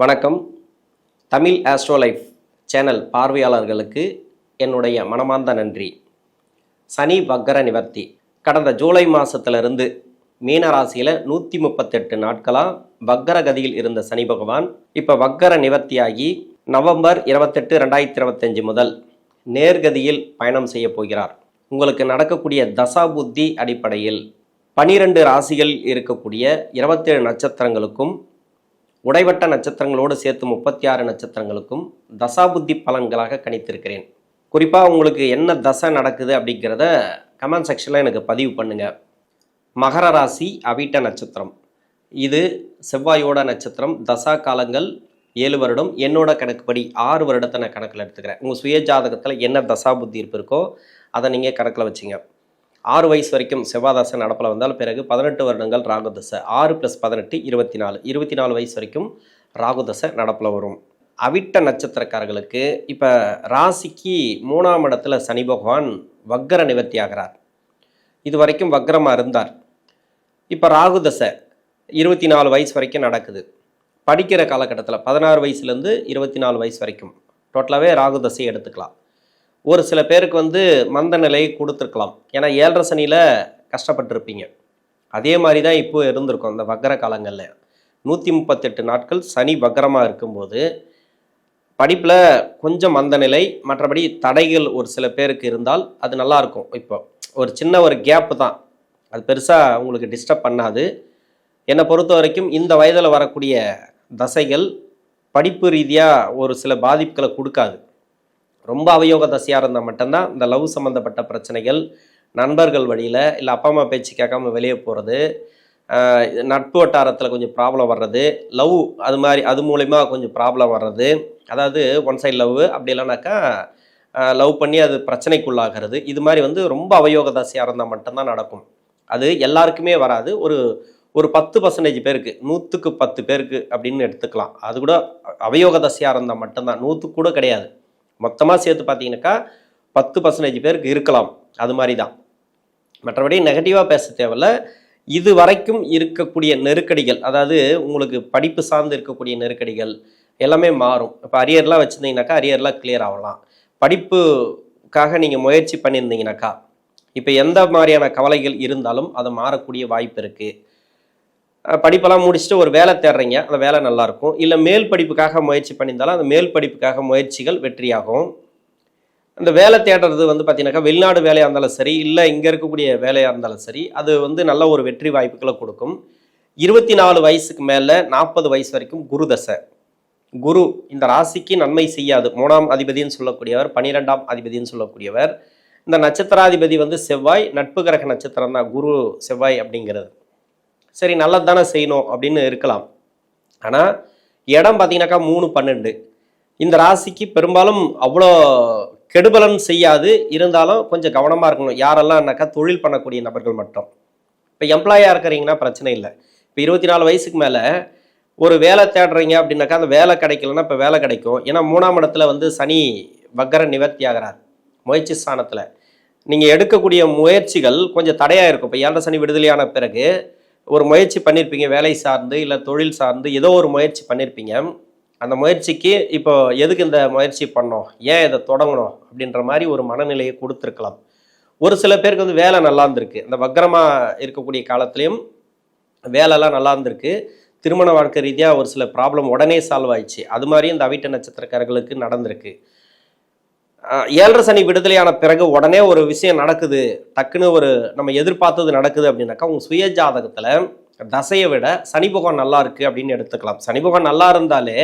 வணக்கம். தமிழ் ஆஸ்ட்ரோலைஃப் சேனல் பார்வையாளர்களுக்கு என்னுடைய மனமார்ந்த நன்றி. சனி வக்கர நிவர்த்தி. கடந்த ஜூலை மாதத்திலிருந்து மீன ராசியில் நூற்றி முப்பத்தெட்டு நாட்களாக வக்கர கதியில் இருந்த சனி பகவான் இப்போ வக்கர நிவர்த்தியாகி நவம்பர் இருபத்தெட்டு ரெண்டாயிரத்தி இருபத்தஞ்சு முதல் நேர்கதியில் பயணம் செய்ய போகிறார். உங்களுக்கு நடக்கக்கூடிய தசா புத்தி அடிப்படையில் பனிரெண்டு ராசிகள் இருக்கக்கூடிய இருபத்தேழு நட்சத்திரங்களுக்கும் உடைவட்ட நட்சத்திரங்களோடு சேர்த்து முப்பத்தி ஆறு நட்சத்திரங்களுக்கும் தசாபுத்தி பலன்களாக கணித்திருக்கிறேன். குறிப்பாக உங்களுக்கு என்ன தசை நடக்குது அப்படிங்கிறத கமெண்ட் செக்ஷனில் எனக்கு பதிவு பண்ணுங்க. மகர ராசி அவிட்ட நட்சத்திரம். இது செவ்வாயோட நட்சத்திரம். தசா காலங்கள் ஏழு வருடம். என்னோட கணக்குப்படி ஆறு வருடத்தை நான் கணக்கில் எடுத்துக்கிறேன். உங்கள் சுய ஜாதகத்தில் என்ன தசா புத்தி இருப்பிருக்கோ அதை நீங்கள் கணக்கில் வச்சுங்க. ஆறு வயசு வரைக்கும் செவ்வாதாசை நடப்பில் வந்தால் பிறகு பதினெட்டு வருடங்கள் ராகுதசை ஆறு ப்ளஸ் பதினெட்டு இருபத்தி நாலு இருபத்தி நாலு வயசு வரைக்கும் ராகுதசை நடப்பில் வரும். அவிட்ட நட்சத்திரக்காரர்களுக்கு இப்போ ராசிக்கு மூணாம் இடத்துல சனி பகவான் வக்கர நிவர்த்தி ஆகிறார். இது வரைக்கும் வக்கரமாக இருந்தார். இப்போ ராகுதசை இருபத்தி நாலு வயசு வரைக்கும் நடக்குது. படிக்கிற காலகட்டத்தில் பதினாறு வயசுலேருந்து இருபத்தி நாலு வயசு வரைக்கும். டோட்டலாகவே ராகுதசை எடுத்துக்கலாம். ஒரு சில பேருக்கு வந்து மந்த நிலை கொடுத்துருக்கலாம். ஏன்னா ஏழரை சனியில் கஷ்டப்பட்டிருப்பீங்க. அதே மாதிரி தான் இப்போ இருந்திருக்கும் அந்த வக்கர காலங்களில். நூற்றி முப்பத்தெட்டு நாட்கள் சனி வக்கரமாக இருக்கும்போது படிப்பில் கொஞ்சம் மந்த நிலை மற்றபடி தடைகள் ஒரு சில பேருக்கு இருந்தால் அது நல்லாயிருக்கும். இப்போ ஒரு சின்ன ஒரு கேப்பு தான். அது பெருசாக உங்களுக்கு டிஸ்டர்ப் பண்ணாது. என்னை பொறுத்த வரைக்கும் இந்த வயதில் வரக்கூடிய தசைகள் படிப்பு ரீதியாக ஒரு சில பாதிப்புகளை கொடுக்காது. ரொம்ப அவயோக தசையாக இருந்தால் மட்டும்தான் இந்த லவ் சம்மந்தப்பட்ட பிரச்சனைகள் நண்பர்கள் வழியில் இல்லை அப்பா அம்மா பேச்சு கேட்காம வெளியே போகிறது நட்பு வட்டாரத்தில் கொஞ்சம் ப்ராப்ளம் வர்றது லவ் அது மாதிரி அது மூலிமா கொஞ்சம் ப்ராப்ளம் வர்றது. அதாவது ஒன் சைடு லவ் அப்படி இல்லைனாக்கா லவ் பண்ணி அது பிரச்சனைக்குள்ளாகிறது. இது மாதிரி வந்து ரொம்ப அவயோக தசையாக இருந்தால் மட்டும்தான் நடக்கும். அது எல்லாருக்குமே வராது. ஒரு ஒரு பத்து பர்சன்டேஜ் பேருக்கு நூற்றுக்கு பத்து பேருக்கு அப்படின்னு எடுத்துக்கலாம். அது கூட அவயோக தசையாக இருந்தால் மட்டும்தான். நூற்றுக்கு கூட கிடையாது. மொத்தமாக சேர்த்து பார்த்தீங்கன்னாக்கா பத்து பர்சன்டேஜ் பேருக்கு இருக்கலாம். அது மாதிரி தான் மற்றபடி நெகட்டிவாக பேச தேவையில்ல. இது வரைக்கும் இருக்கக்கூடிய நெருக்கடிகள் அதாவது உங்களுக்கு படிப்பு சார்ந்து இருக்கக்கூடிய நெருக்கடிகள் எல்லாமே மாறும். இப்போ அரியர்லாம் வச்சுருந்தீங்கனாக்கா அரியர்லாம் கிளியர் ஆகலாம். படிப்புக்காக நீங்கள் முயற்சி பண்ணியிருந்தீங்கனாக்கா இப்போ எந்த மாதிரியான கவலைகள் இருந்தாலும் அது மாறக்கூடிய வாய்ப்பு இருக்குது படிப்பெல்லாம் முடிச்சுட்டு ஒரு வேலை தேடுறீங்க அந்த வேலை நல்லாயிருக்கும். இல்லை மேல் படிப்புக்காக முயற்சி பண்ணியிருந்தாலும் அந்த மேல் படிப்புக்காக முயற்சிகள் வெற்றியாகும். அந்த வேலை தேடுறது வந்து பார்த்தீங்கன்னாக்கா வெளிநாடு வேலையாக இருந்தாலும் சரி இல்லை இங்கே இருக்கக்கூடிய வேலையாக இருந்தாலும் சரி அது வந்து நல்ல ஒரு வெற்றி வாய்ப்புகளை கொடுக்கும். இருபத்தி நாலு வயசுக்கு மேலே நாற்பது வயசு வரைக்கும் குரு தசை. குரு இந்த ராசிக்கு நன்மை செய்யாது. மூணாம் அதிபதின்னு சொல்லக்கூடியவர் பனிரெண்டாம் அதிபதின்னு சொல்லக்கூடியவர். இந்த நட்சத்திராதிபதி வந்து செவ்வாய் நட்பு கிரக நட்சத்திரம் தான் குரு செவ்வாய் அப்படிங்கிறது. சரி நல்லது தானே செய்யணும் அப்படின்னு இருக்கலாம். ஆனால் இடம் பார்த்தீங்கன்னாக்கா மூணு பன்னெண்டு. இந்த ராசிக்கு பெரும்பாலும் அவ்வளோ கெடுபலன் செய்யாது. இருந்தாலும் கொஞ்சம் கவனமாக இருக்கணும். யாரெல்லாம்னாக்கா தொழில் பண்ணக்கூடிய நபர்கள் மட்டும். இப்போ எம்ப்ளாயாக இருக்கிறீங்கன்னா பிரச்சனை இல்லை. இப்போ இருபத்தி நாலு வயசுக்கு மேலே ஒரு வேலை தேடுறீங்க அப்படின்னாக்கா அந்த வேலை கிடைக்கலன்னா இப்போ வேலை கிடைக்கும். ஏன்னா மூணாம் இடத்துல வந்து சனி வக்கர நிவர்த்தி ஆகிறார். முயற்சி ஸ்தானத்தில். நீங்கள் எடுக்கக்கூடிய முயற்சிகள் கொஞ்சம் தடையாக இருக்கும். இப்போ ஏழரை சனி விடுதலையான பிறகு ஒரு முயற்சி பண்ணியிருப்பீங்க வேலை சார்ந்து இல்லை தொழில் சார்ந்து ஏதோ ஒரு முயற்சி பண்ணியிருப்பீங்க அந்த முயற்சிக்கு இப்போ எதுக்கு இந்த முயற்சி பண்ணோம்? ஏன் இதை தொடங்கணும்? அப்படின்ற மாதிரி ஒரு மனநிலையை கொடுத்துருக்கலாம். ஒரு சில பேருக்கு வந்து வேலை நல்லா இருந்திருக்கு. இந்த வக்கரமாக இருக்கக்கூடிய காலத்துலேயும் வேலைலாம் நல்லா இருந்திருக்கு. திருமண வாழ்க்கை ரீதியாக ஒரு சில ப்ராப்ளம் உடனே சால்வ் ஆயிடுச்சு. அது மாதிரி இந்த அவிட்ட நட்சத்திரக்காரர்களுக்கு நடந்திருக்கு. ஏழரை சனி விடுதலையான பிறகு உடனே ஒரு விஷயம் நடக்குது. டக்குன்னு ஒரு நம்ம எதிர்பார்த்தது நடக்குது அப்படின்னாக்கா உங்க சுயஜாதகத்துல தசையை விட சனி பகவான் நல்லா இருக்கு அப்படின்னு எடுத்துக்கலாம். சனி பகவான் நல்லா இருந்தாலே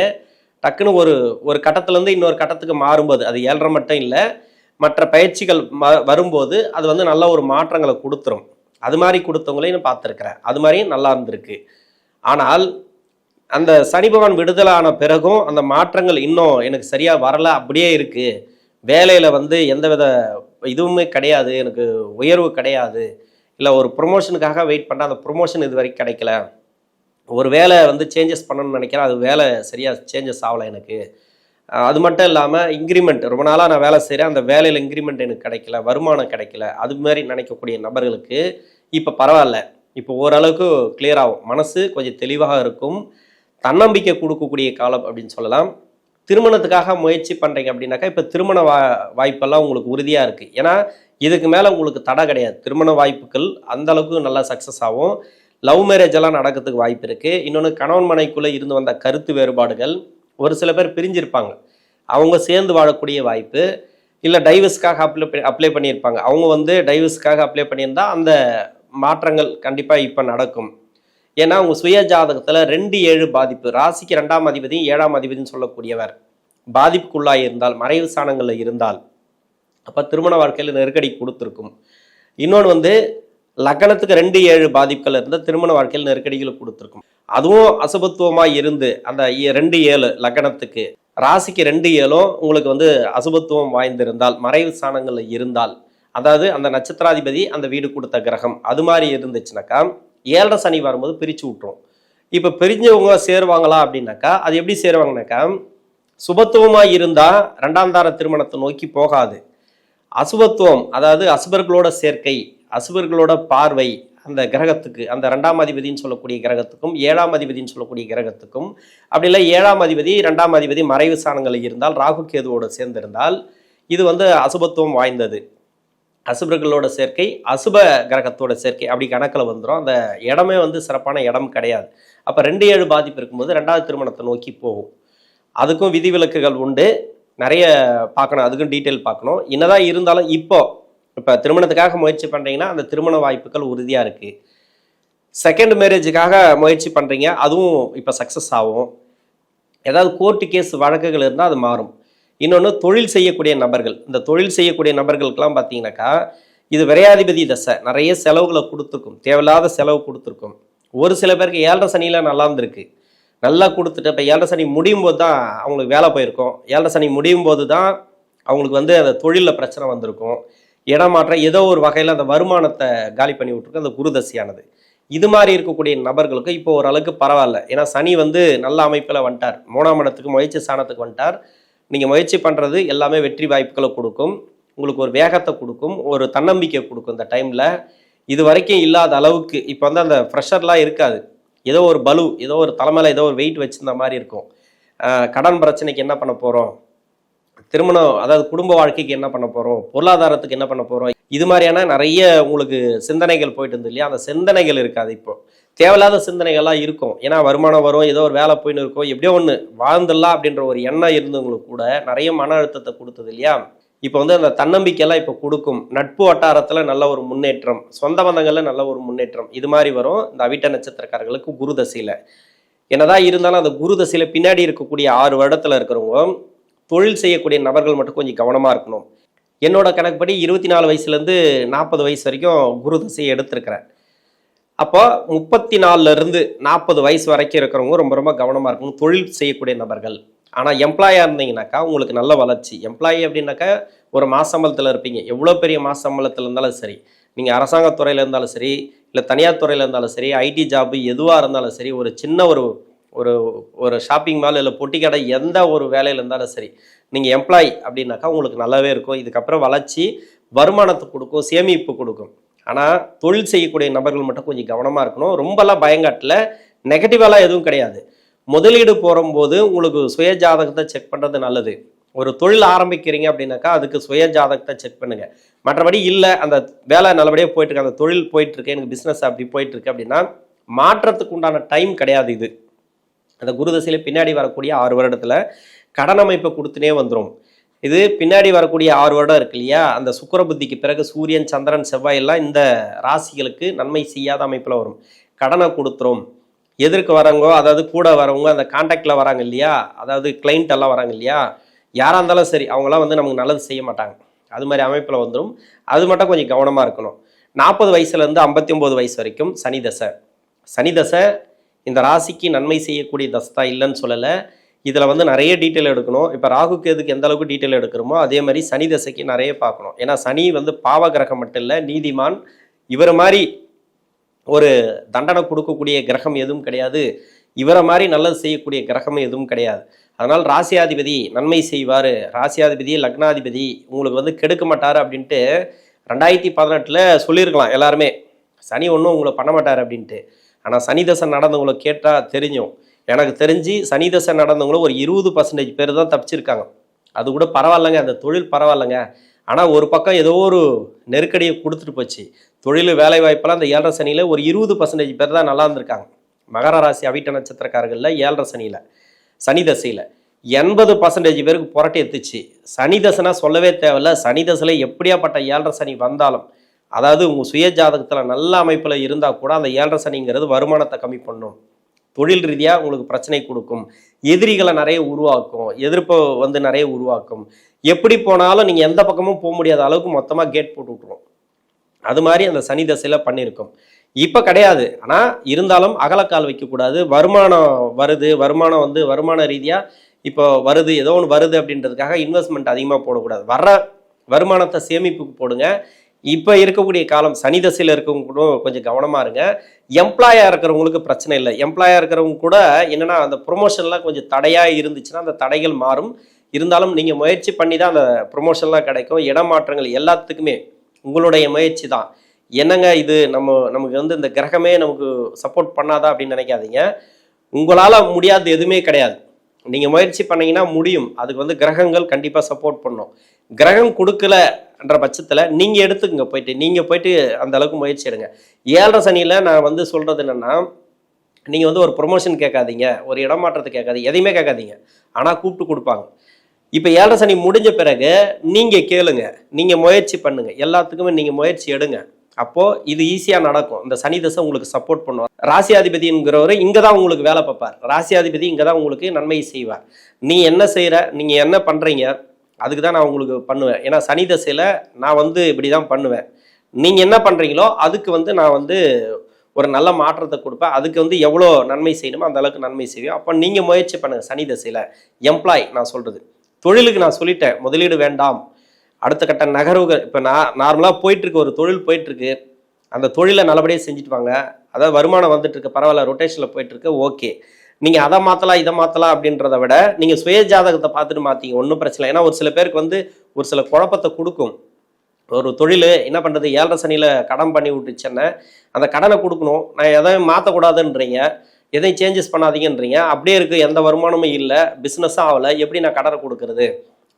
டக்குன்னு ஒரு ஒரு கட்டத்துலேருந்து இன்னொரு கட்டத்துக்கு மாறும்போது அது ஏழரை மட்டும் இல்லை மற்ற பயிற்சிகள் ம- வரும்போது அது வந்து நல்ல ஒரு மாற்றங்களை கொடுத்துரும். அது மாதிரி கொடுத்தவங்களையும் நான் பார்த்துருக்குறேன். அது மாதிரியும் நல்லா இருந்திருக்கு. ஆனால் அந்த சனி பகவான் விடுதலான பிறகும் அந்த மாற்றங்கள் இன்னும் எனக்கு சரியாக வரலை அப்படியே இருக்குது வேலையில் வந்து எந்தவித இதுவுமே கிடையாது எனக்கு உயர்வு கிடையாது. இல்லை ஒரு ப்ரொமோஷனுக்காக வெயிட் பண்ணால் அந்த ப்ரொமோஷன் இது வரைக்கும் கிடைக்கல. ஒரு வேலை வந்து சேஞ்சஸ் பண்ணணும்னு நினைக்கிறேன். அது வேலை சரியாக சேஞ்சஸ் ஆகலை எனக்கு. அது மட்டும் இல்லாமல் இன்க்ரிமெண்ட் ரொம்ப நாளாக நான் வேலை செய்கிறேன் அந்த வேலையில் இன்க்ரிமெண்ட் எனக்கு கிடைக்கல வருமானம் கிடைக்கல. அது மாதிரி நினைக்கக்கூடிய நபர்களுக்கு இப்போ பரவாயில்ல. இப்போ ஓரளவுக்கு கிளியர் ஆகும். மனசு கொஞ்சம் தெளிவாக இருக்கும். தன்னம்பிக்கை கொடுக்கக்கூடிய காலம் அப்படின்னு சொல்லலாம். திருமணத்துக்காக முயற்சி பண்ணுறீங்க அப்படின்னாக்கா இப்போ திருமண வா வாய்ப்பெல்லாம் உங்களுக்கு உறுதியாக இருக்குது ஏன்னா இதுக்கு மேலே உங்களுக்கு தடை கிடையாது. திருமண வாய்ப்புகள் அந்தளவுக்கு நல்லா சக்ஸஸ் ஆகும். லவ் மேரேஜ் எல்லாம் நடக்கிறதுக்கு வாய்ப்பு இருக்குது இன்னொன்று கணவன் மனைக்குள்ளே இருந்து வந்த கருத்து வேறுபாடுகள் ஒரு சில பேர் பிரிஞ்சிருப்பாங்க. அவங்க சேர்ந்து வாழக்கூடிய வாய்ப்பு இல்லை டைவர்ஸ்க்காக அப்ளை அப்ளை பண்ணியிருப்பாங்க. அவங்க வந்து டைவர்ஸ்க்காக அப்ளை பண்ணியிருந்தால் அந்த மாற்றங்கள் கண்டிப்பாக இப்போ நடக்கும். ஏன்னா அவங்க சுய ஜாதகத்துல ரெண்டு ஏழு பாதிப்பு. ராசிக்கு ரெண்டாம் அதிபதியும் ஏழாம் அதிபதியும் சொல்லக்கூடியவர். பாதிப்புக்குள்ளாக இருந்தால் மறைவு சாணங்களில் இருந்தால் அப்ப திருமண வாழ்க்கையில் நெருக்கடி கொடுத்துருக்கும். இன்னொன்று வந்து லக்னத்துக்கு ரெண்டு ஏழு பாதிப்புகள் இருந்தால் திருமண வாழ்க்கையில் நெருக்கடிகள் கொடுத்துருக்கும். அதுவும் அசுபத்துவமாக இருந்து அந்த இ- ரெண்டு ஏழு லக்னத்துக்கு ராசிக்கு ரெண்டு ஏழும் உங்களுக்கு வந்து அசுபத்துவம் வாய்ந்திருந்தால் மறைவு சாணங்களில் இருந்தால் அதாவது அந்த நட்சத்திராதிபதி அந்த வீடு கொடுத்த கிரகம் அது மாதிரி இருந்துச்சுனாக்கா ஏழரை சனி வரும்போது பிரித்து விட்டுரும். இப்போ பிரிஞ்சவங்க சேருவாங்களா அப்படின்னாக்கா அது எப்படி சேருவாங்கனாக்கா சுபத்துவமாக இருந்தால் ரெண்டாம் தார திருமணத்தை நோக்கி போகாது. அசுபத்துவம் அதாவது அசுபர்களோட சேர்க்கை அசுபர்களோட பார்வை அந்த கிரகத்துக்கு அந்த ரெண்டாம் அதிபதின்னு சொல்லக்கூடிய கிரகத்துக்கும் ஏழாம் அதிபதின்னு சொல்லக்கூடிய கிரகத்துக்கும் அப்படி இல்லை ஏழாம் அதிபதி ரெண்டாம் அதிபதி மறைவு சாணங்களில் இருந்தால் ராகு கேதுவோடு சேர்ந்திருந்தால் இது வந்து அசுபத்துவம் வாய்ந்தது. அசுபர்களோட சேர்க்கை அசுப கிரகத்தோட சேர்க்கை அப்படி கணக்கில் வந்துடும் அந்த இடமே வந்து சிறப்பான இடம் கிடையாது. அப்போ ரெண்டு ஏழு பாதிப்பு இருக்கும்போது ரெண்டாவது திருமணத்தை நோக்கி போகும். அதுக்கும் விதிவிலக்குகள் உண்டு. நிறைய பார்க்கணும். அதுக்கும் டீட்டெயில் பார்க்கணும். என்னதான் இருந்தாலும் இப்போ இப்போ திருமணத்துக்காக முயற்சி பண்ணுறீங்கன்னா அந்த திருமண வாய்ப்புகள் உறுதியாக இருக்குது செகண்ட் மேரேஜுக்காக முயற்சி பண்ணுறீங்க அதுவும் இப்போ சக்ஸஸ் ஆகும். ஏதாவது கோர்ட்டு கேஸ் வழக்குகள் இருந்தால் அது மாறும். இன்னொன்று தொழில் செய்யக்கூடிய நபர்கள். இந்த தொழில் செய்யக்கூடிய நபர்களுக்கெல்லாம் பார்த்தீங்கன்னாக்கா இது விரையாதிபதி தசை. நிறைய செலவுகளை கொடுத்துருக்கும். தேவையில்லாத செலவு கொடுத்துருக்கும். ஒரு சில பேருக்கு ஏழரை சனியில் நல்லா இருந்திருக்கு. நல்லா கொடுத்துட்டு இப்போ ஏழரை சனி முடியும் போது தான் அவங்களுக்கு வேலை போயிருக்கும். ஏழரை சனி முடியும் போது தான் அவங்களுக்கு வந்து அந்த தொழிலில் பிரச்சனை வந்திருக்கும். இடமாற்றம் ஏதோ ஒரு வகையில் அந்த வருமானத்தை காலி பண்ணி விட்ருக்கு அந்த குருதசியானது இது மாதிரி இருக்கக்கூடிய நபர்களுக்கு இப்போ ஓரளவுக்கு பரவாயில்ல. ஏன்னா சனி வந்து நல்ல அமைப்பில் வந்துட்டார். மூணாம் இடத்துக்கு முயற்சி ஸ்தானத்துக்கு வந்துட்டார். நீங்கள் முயற்சி பண்ணுறது எல்லாமே வெற்றி வாய்ப்புகளை கொடுக்கும். உங்களுக்கு ஒரு வேகத்தை கொடுக்கும். ஒரு தன்னம்பிக்கை கொடுக்கும் இந்த டைமில். இது வரைக்கும் இல்லாத அளவுக்கு இப்போ வந்து அந்த ப்ரெஷர்லாம் இருக்காது. ஏதோ ஒரு பலு ஏதோ ஒரு தலைமையில் ஏதோ ஒரு வெயிட் வச்சிருந்த மாதிரி இருக்கும். ஆஹ் கடன் பிரச்சனைக்கு என்ன பண்ண போகிறோம் திருமணம் அதாவது குடும்ப வாழ்க்கைக்கு என்ன பண்ண போகிறோம் பொருளாதாரத்துக்கு என்ன பண்ண போகிறோம் இது மாதிரியான நிறைய உங்களுக்கு சிந்தனைகள் போயிட்டு இருந்து இல்லையா? அந்த சிந்தனைகள் இருக்காது இப்போ. தேவையில்லாத சிந்தனைகள்லாம் இருக்கும். ஏன்னா வருமானம் வரும் ஏதோ ஒரு வேலை போயின்னு இருக்கும். எப்படியோ ஒன்று வாழ்ந்துடலாம் அப்படின்ற ஒரு எண்ணம் இருந்தவங்களுக்கு கூட நிறைய மன அழுத்தத்தை கொடுத்தது இல்லையா? இப்போ வந்து அந்த தன்னம்பிக்கையெல்லாம் இப்போ கொடுக்கும். நட்பு வட்டாரத்தில் நல்ல ஒரு முன்னேற்றம் சொந்த பந்தங்களில் நல்ல ஒரு முன்னேற்றம். இது மாதிரி வரும் இந்த அவிட்ட நட்சத்திரக்காரர்களுக்கு குரு தசையில். என்னதான் இருந்தாலும் அந்த குரு தசையில் பின்னாடி இருக்கக்கூடிய ஆறு வருடத்தில் இருக்கிறவங்க தொழில் செய்யக்கூடிய நபர்கள் மட்டும் கொஞ்சம் கவனமாக இருக்கணும். என்னோட கணக்குப்படி இருபத்தி நாலு வயசுலேருந்து நாற்பது வயசு வரைக்கும் குரு தசையை எடுத்திருக்கிறேன். அப்போ முப்பத்தி நாலுலேருந்து நாற்பது வயசு வரைக்கும் இருக்கிறவங்க ரொம்ப ரொம்ப கவனமாக இருக்கணும். தொழில் செய்யக்கூடிய நபர்கள். ஆனால் எம்ப்ளாயாக இருந்தீங்கன்னாக்கா உங்களுக்கு நல்ல வளர்ச்சி. எம்ப்ளாயி அப்படின்னாக்கா ஒரு மாசம்பளத்தில் இருப்பீங்க. எவ்வளோ பெரிய மாசம்பளத்தில் இருந்தாலும் சரி. நீங்கள் அரசாங்க துறையில் இருந்தாலும் சரி இல்லை தனியார் துறையில் இருந்தாலும் சரி ஐடி ஜாப்பு எதுவாக இருந்தாலும் சரி ஒரு சின்ன ஒரு ஒரு ஒரு ஷாப்பிங் மால் இல்லை பொட்டி கடை எந்த ஒரு வேலையில் இருந்தாலும் சரி நீங்கள் எம்ப்ளாய் அப்படின்னாக்கா உங்களுக்கு நல்லாவே இருக்கும். இதுக்கப்புறம் வளர்ச்சி வருமானத்தை கொடுக்கும் சேமிப்பு கொடுக்கும். ஆனால் தொழில் செய்யக்கூடிய நபர்கள் மட்டும் கொஞ்சம் கவனமாக இருக்கணும். ரொம்பலாம் பயங்காட்டில். நெகட்டிவாலாம் எதுவும் கிடையாது. முதலீடு போகும்போது உங்களுக்கு சுய ஜாதகத்தை செக் பண்ணுறது நல்லது. ஒரு தொழில் ஆரம்பிக்கிறீங்க அப்படின்னாக்கா அதுக்கு சுய ஜாதகத்தை செக் பண்ணுங்க. மற்றபடி இல்லை அந்த வேலை நல்லபடியாக போயிட்டுருக்கு. அந்த தொழில் போயிட்டுருக்கு. எனக்கு பிஸ்னஸ் அப்படி போயிட்டுருக்கு அப்படின்னா மாற்றத்துக்கு உண்டான டைம் கிடையாது இது. அந்த குருதசையில் பின்னாடி வரக்கூடிய ஆறு வருடத்தில் கடன் அமைப்பை கொடுத்துனே வந்துடும் இது பின்னாடி வரக்கூடிய ஆறு வருடம் இருக்கு இல்லையா? அந்த சுக்கர புத்திக்கு பிறகு சூரியன் சந்திரன் செவ்வாய் எல்லாம் இந்த ராசிகளுக்கு நன்மை செய்யாத அமைப்பில் வரும். கடனை கொடுத்துரும். எதிர்க்கு வரவங்க அதாவது கூட வரவங்க அந்த கான்டாக்ட்ல வராங்க இல்லையா? அதாவது கிளைண்ட் எல்லாம் வராங்க இல்லையா? யாராக இருந்தாலும் சரி அவங்களாம் வந்து நமக்கு நல்லது செய்ய மாட்டாங்க. அது மாதிரி அமைப்பில் வந்துடும் அது மட்டும் கொஞ்சம் கவனமாக இருக்கணும். நாற்பது வயசுலேருந்து ஐம்பத்தி ஒம்பது வயசு வரைக்கும் சனி தசை. சனி தசை இந்த ராசிக்கு நன்மை செய்யக்கூடிய தசை தான் இல்லைன்னு சொல்லலை. இதில் வந்து நிறைய டீட்டெயில் எடுக்கணும். இப்போ ராகு கேதுக்கு எந்த அளவுக்கு டீட்டெயில் எடுக்கிறோமோ அதே மாதிரி சனி தசைக்கு நிறைய பார்க்கணும். ஏன்னா சனி வந்து பாவ கிரகம் மட்டும் இல்லை நீதிமான் இவரை மாதிரி ஒரு தண்டனை கொடுக்கக்கூடிய கிரகம் எதுவும் கிடையாது. இவரை மாதிரி நல்லது செய்யக்கூடிய கிரகம் எதுவும் கிடையாது. அதனால் ராசியாதிபதி நன்மை செய்வார். ராசியாதிபதி லக்னாதிபதி உங்களுக்கு வந்து கெடுக்க மாட்டார் அப்படின்ட்டு ரெண்டாயிரத்தி பதினெட்டில் சொல்லியிருக்கலாம் எல்லாருமே. சனி ஒன்றும் உங்களை பண்ண மாட்டார் அப்படின்ட்டு. ஆனால் சனி தசை நடந்தவங்களை கேட்டால் தெரிஞ்சும். எனக்கு தெரிஞ்சு சனி தசை நடந்தவங்களும் ஒரு இருபது பர்சன்டேஜ் பேர் தான் தப்பிச்சிருக்காங்க. அது கூட பரவாயில்லைங்க அந்த தொழில் பரவாயில்லைங்க. ஆனால் ஒரு பக்கம் ஏதோ ஒரு நெருக்கடியை கொடுத்துட்டு போச்சு. தொழில் வேலை வாய்ப்பெல்லாம் அந்த ஏழரை சனியில் ஒரு இருபது பர்சன்டேஜ் பேர் தான் நல்லா இருந்திருக்காங்க. மகர ராசி அவிட்ட நட்சத்திரக்காரர்களில் ஏழரை சனியில் சனி தசையில். எண்பது பர்சன்டேஜ் பேருக்கு புரட்டி எத்துச்சு சனி தசைனா சொல்லவே தேவையில்ல. சனி தசையில் எப்படியாப்பட்ட ஏழரை சனி வந்தாலும் அதாவது உங்கள் சுய ஜாதகத்தில் நல்ல அமைப்பில் இருந்தால் கூட அந்த ஏழரை சனிங்கிறது வருமானத்தை கம்மி பண்ணும். தொழில் ரீதியாக உங்களுக்கு பிரச்சனை கொடுக்கும். எதிரிகளை நிறைய உருவாக்கும். எதிர்ப்பை வந்து நிறைய உருவாக்கும். எப்படி போனாலும் நீங்கள் எந்த பக்கமும் போக முடியாத அளவுக்கு மொத்தமாக கேட் போட்டு விட்ருவோம் அது மாதிரி அந்த சனி தசையில் பண்ணியிருக்கோம். இப்போ கிடையாது. ஆனால் இருந்தாலும் அகலக்கால் வைக்கக்கூடாது. வருமானம் வருது. வருமானம் வந்து வருமான ரீதியாக இப்போ வருது. ஏதோ ஒன்று வருது அப்படின்றதுக்காக இன்வெஸ்ட்மெண்ட் அதிகமாக போடக்கூடாது. வர்ற வருமானத்தை சேமிப்புக்கு போடுங்க. இப்போ இருக்கக்கூடிய காலம் சனி தசையில் இருக்கவங்க கூட கொஞ்சம் கவனமாக இருங்க. எம்ப்ளாயாக இருக்கிறவங்களுக்கு பிரச்சனை இல்லை. எம்ப்ளாயாக இருக்கிறவங்க கூட என்னென்னா அந்த ப்ரொமோஷன்லாம் கொஞ்சம் தடையாக இருந்துச்சுன்னா அந்த தடைகள் மாறும். இருந்தாலும் நீங்கள் முயற்சி பண்ணி தான் அந்த ப்ரொமோஷன்லாம் கிடைக்கும். இடமாற்றங்கள் எல்லாத்துக்குமே உங்களுடைய முயற்சி தான். என்னங்க இது? நம்ம நமக்கு வந்து இந்த கிரகமே நமக்கு சப்போர்ட் பண்ணாதா அப்படின்னு நினைக்காதீங்க. உங்களால் முடியாத எதுவுமே கிடையாது. நீங்கள் முயற்சி பண்ணீங்கன்னா முடியும். அதுக்கு வந்து கிரகங்கள் கண்டிப்பாக சப்போர்ட் பண்ணும். கிரகம் கொடுக்கல என்ற பட்சத்தில் நீங்கள் எடுத்துக்கங்க போயிட்டு நீங்கள் போயிட்டு அந்த அளவுக்கு முயற்சி எடுங்க. ஏழரை சனியில் நான் வந்து சொல்கிறது என்னென்னா நீங்கள் வந்து ஒரு ப்ரொமோஷன் கேட்காதீங்க ஒரு இடமாற்றத்தை கேட்காதீங்க எதையுமே கேட்காதீங்க. ஆனால் கூப்பிட்டு கொடுப்பாங்க. இப்போ ஏழரை சனி முடிஞ்ச பிறகு நீங்கள் கேளுங்க நீங்கள் முயற்சி பண்ணுங்கள் எல்லாத்துக்குமே நீங்கள் முயற்சி எடுங்க. அப்போது இது ஈஸியாக நடக்கும். இந்த சனி தசை உங்களுக்கு சப்போர்ட் பண்ணுவார். ராசியாதிபதிங்கிறவர் இங்கே தான் உங்களுக்கு வேலை பார்ப்பார். ராசியாதிபதி இங்கே தான் உங்களுக்கு நன்மை செய்வார். நீ என்ன செய்கிற நீங்கள் என்ன பண்ணுறீங்க அதுக்கு தான் நான் உங்களுக்கு பண்ணுவேன். ஏன்னா சனி தசையில் நான் வந்து இப்படி தான் பண்ணுவேன். நீங்கள் என்ன பண்ணுறீங்களோ அதுக்கு வந்து நான் வந்து ஒரு நல்ல மாற்றத்தை கொடுப்பேன். அதுக்கு வந்து எவ்வளோ நன்மை செய்யணுமோ அந்த அளவுக்கு நன்மை செய்வோம் அப்போ நீங்கள் முயற்சி பண்ணுங்கள் சனி தசையில். எம்ப்ளாய் நான் சொல்கிறது தொழிலுக்கு நான் சொல்லிட்டேன். முதலீடு வேண்டாம். அடுத்த கட்ட நகர்வுகள் இப்போ நான் நார்மலாக போயிட்டுருக்கு ஒரு தொழில் போயிட்டுருக்கு. அந்த தொழிலை நல்லபடியாக செஞ்சுட்டு வாங்க. அதாவது வருமானம் வந்துட்டுருக்கு. பரவாயில்ல ரொட்டேஷனில் போயிட்டுருக்கு. ஓகே நீங்கள் அதை மாற்றலாம் இதை மாற்றலாம் அப்படின்றத விட நீங்கள் சுய ஜாதகத்தை பார்த்துட்டு மாற்றிங்க ஒன்றும் பிரச்சனை இல்லை. ஏன்னா ஒரு சில பேருக்கு வந்து ஒரு சில குழப்பத்தை கொடுக்கும். ஒரு தொழில் என்ன பண்ணுறது ஏழரை சனியில் கடன் பண்ணி விட்டுச்சேன்னு அந்த கடனை கொடுக்கணும். நான் எதையும் மாற்றக்கூடாதுன்றீங்க எதையும் சேஞ்சஸ் பண்ணாதீங்கன்றீங்க. அப்படியே இருக்குது எந்த வருமானமும் இல்லை. பிஸ்னஸும் ஆகலை. எப்படி நான் கடனை கொடுக்கறது?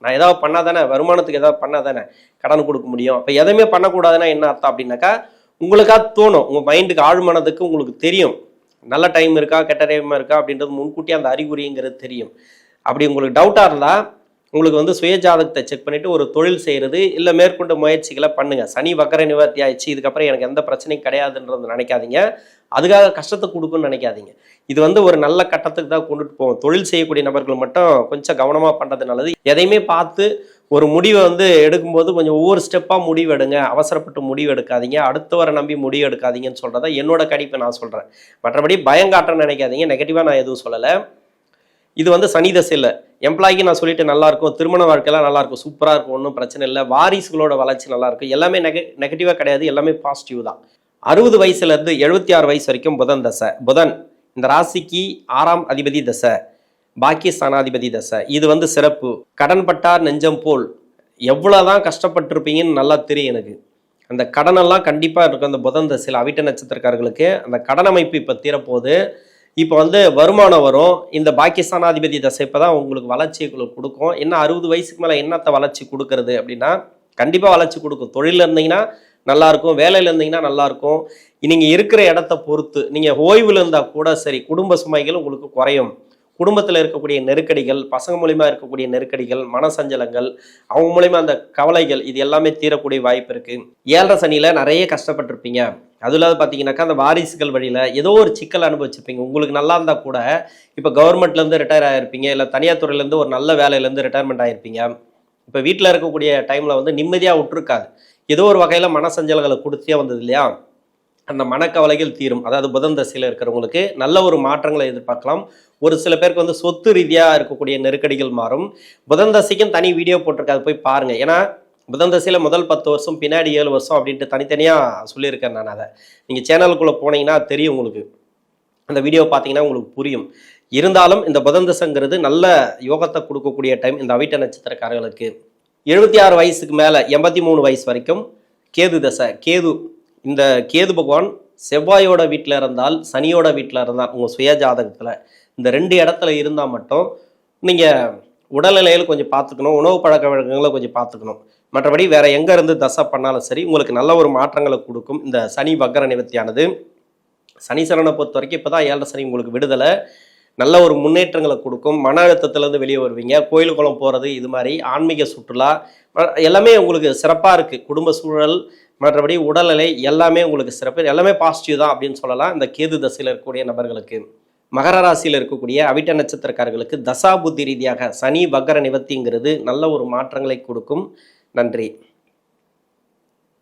நான் ஏதாவது பண்ணால் தானே? வருமானத்துக்கு ஏதாவது பண்ணால் தானே? கடன் கொடுக்க முடியும். அப்போ எதுவுமே பண்ணக்கூடாதுன்னா என்ன அர்த்தம் அப்படின்னாக்கா உங்களுக்காக தோணும். உங்கள் மைண்டுக்கு ஆழ்மானதுக்கு உங்களுக்கு தெரியும். நல்ல டைம் இருக்கா கெட்ட டைம் இருக்கா அப்படின்றது முன்கூட்டியே அந்த அறிகுறிங்கிறது தெரியும். அப்படி உங்களுக்கு டவுட்டாக இருந்தால் உங்களுக்கு வந்து சுய ஜாதகத்தை செக் பண்ணிவிட்டு ஒரு தொழில் செய்கிறது இல்லை மேற்கொண்ட முயற்சிகளை பண்ணுங்கள் சனி வக்கர நிவர்த்தி ஆயிடுச்சு இதுக்கப்புறம் எனக்கு எந்த பிரச்சனையும் கிடையாதுன்றது நினைக்காதீங்க. அதுக்காக கஷ்டத்தை கொடுக்குன்னு நினைக்காதீங்க. இது வந்து ஒரு நல்ல கட்டத்துக்கு தான் கொண்டுட்டு போவோம் தொழில் செய்யக்கூடிய நபர்கள் மட்டும் கொஞ்சம் கவனமாக பண்ணுறது நல்லது. எதையுமே பார்த்து ஒரு முடிவை வந்து எடுக்கும்போது கொஞ்சம் ஒவ்வொரு ஸ்டெப்பாக முடிவு எடுங்க. அவசரப்பட்டு முடிவு எடுக்காதீங்க. அடுத்தவரை நம்பி முடிவு எடுக்காதீங்கன்னு சொல்கிறத என்னோட கணிப்பை நான் சொல்கிறேன் மற்றபடி பயங்காட்டன்னு நினைக்காதீங்க. நெகட்டிவாக நான் எதுவும் சொல்லலை. இது வந்து சனி தசையில் எம்ப்ளாய்க்கு நான் சொல்லிட்டு நல்லாயிருக்கும் திருமண வாழ்க்கையெல்லாம் நல்லாயிருக்கும் சூப்பராக இருக்கும். ஒன்றும் பிரச்சனை இல்லை. வாரிசுகளோட வளர்ச்சி நல்லாயிருக்கும் எல்லாமே நெக நெகட்டிவாக கிடையாது. எல்லாமே பாசிட்டிவ் தான். அறுபது வயசுலேருந்து எழுபத்தி ஆறு வயசு வரைக்கும் புதன் தசை. புதன் இந்த ராசிக்கு ஆறாம் அதிபதி தசை. பாக்கிய ஸ்தானாதிபதி தசை. இது வந்து சிறப்பு. கடன்பட்டார் நெஞ்சம் போல். எவ்வளோதான் கஷ்டப்பட்டிருப்பீங்கன்னு நல்லா தெரியும் எனக்கு. அந்த கடனெல்லாம் கண்டிப்பாக இருக்கும். அந்த புதன் தசையில் அவிட்ட நட்சத்திரக்காரர்களுக்கு அந்த கடன் அமைப்பு இப்போ தீரப்போகுது. இப்போ வந்து வருமானம் வரும். இந்த பாகிஸ்தானாதிபதி தசை இப்போ தான் உங்களுக்கு வளர்ச்சி கொடுக்கும். என்ன அறுபது வயசுக்கு மேலே என்னத்தை வளர்ச்சி கொடுக்கறது அப்படின்னா கண்டிப்பாக வளர்ச்சி கொடுக்கும். தொழிலில் இருந்தீங்கன்னா நல்லாயிருக்கும் வேலையில் இருந்தீங்கன்னா நல்லாயிருக்கும் நீங்கள் இருக்கிற இடத்த பொறுத்து நீங்கள் ஓய்வில் இருந்தால் கூட சரி குடும்ப சுமைகள் உங்களுக்கு குறையும். குடும்பத்தில் இருக்கக்கூடிய நெருக்கடிகள் பசங்க மூலிமா இருக்கக்கூடிய நெருக்கடிகள் மனசஞ்சலங்கள் அவங்க மூலிமா அந்த கவலைகள் இது எல்லாமே தீரக்கூடிய வாய்ப்பு இருக்குது ஏழரை சனியில் நிறைய கஷ்டப்பட்டிருப்பீங்க. அது இல்லாத பார்த்தீங்கன்னாக்கா அந்த வாரிசுகள் வழியில் ஏதோ ஒரு சிக்கல் அனுபவிச்சிருப்பீங்க. உங்களுக்கு நல்லா இருந்தால் கூட இப்போ கவர்மெண்ட்லேருந்து ரிட்டையர் ஆகிருப்பீங்க இல்லை தனியார் துறையிலேருந்து ஒரு நல்ல வேலையிலேருந்து ரிட்டையர்மெண்ட் ஆகிருப்பீங்க இப்போ வீட்டில் இருக்கக்கூடிய டைமில் வந்து நிம்மதியாக விட்டுருக்காது ஏதோ ஒரு வகையில் மனசஞ்சலங்களை கொடுத்தே வந்தது இல்லையா? அந்த மனக்கவலைகள் தீரும். அதாவது புதன் தசையில் இருக்கிறவங்களுக்கு நல்ல ஒரு மாற்றங்களை எதிர்பார்க்கலாம். ஒரு சில பேருக்கு வந்து சொத்து ரீதியாக இருக்கக்கூடிய நெருக்கடிகள் மாறும். புதன் தசைக்கும் தனி வீடியோ போட்டிருக்காது போய் பாருங்கள் ஏன்னா புதன் தசையில் முதல் பத்து வருஷம் பின்னாடி ஏழு வருஷம் அப்படின்ட்டு தனித்தனியாக சொல்லியிருக்கேன் நான் அதை. நீங்கள் சேனலுக்குள்ளே போனீங்கன்னா தெரியும் உங்களுக்கு. அந்த வீடியோ பார்த்தீங்கன்னா உங்களுக்கு புரியும். இருந்தாலும் இந்த புதன் தசைங்கிறது நல்ல யோகத்தை கொடுக்கக்கூடிய டைம் இந்த அவிட்ட நட்சத்திரக்காரர்களுக்கு. எழுபத்தி ஆறு வயசுக்கு மேலே எண்பத்தி மூணு வயசு வரைக்கும் கேது தசை கேது இந்த கேது பகவான் செவ்வாயோட வீட்டில் இருந்தால் சனியோட வீட்டில் இருந்தால் உங்கள் சுய ஜாதகத்தில் இந்த ரெண்டு இடத்துல இருந்தால் மட்டும் நீங்கள் உடல்நிலையில் கொஞ்சம் பார்த்துக்கணும் உணவு பழக்க வழக்கங்களை கொஞ்சம் பார்த்துக்கணும். மற்றபடி வேற எங்கே இருந்து தசை பண்ணாலும் சரி உங்களுக்கு நல்ல ஒரு மாற்றங்களை கொடுக்கும் இந்த சனி வக்கர நிவர்த்தியானது. சனீஸ்வரனை பொறுத்த வரைக்கும் இப்போ தான் ஏழரை சனி உங்களுக்கு விடுதலை. நல்ல ஒரு முன்னேற்றங்களை கொடுக்கும். மன அழுத்தத்துலேருந்து வெளியே வருவீங்க. கோயில் குளம் போகிறது இது மாதிரி ஆன்மீக சுற்றுலா எல்லாமே உங்களுக்கு சிறப்பாக இருக்குது குடும்ப சூழல் மற்றபடி உடல்நிலை எல்லாமே உங்களுக்கு சிறப்பு. எல்லாமே பாசிட்டிவ் தான் அப்படின்னு சொல்லலாம். இந்த கேது தசையில் இருக்கக்கூடிய நபர்களுக்கு மகர ராசியில் இருக்கக்கூடிய அவிட்ட நட்சத்திரக்காரர்களுக்கு தசா புத்தி ரீதியாக சனி வக்கர நிவர்த்திங்கிறது நல்ல ஒரு மாற்றங்களை கொடுக்கும். நன்றி.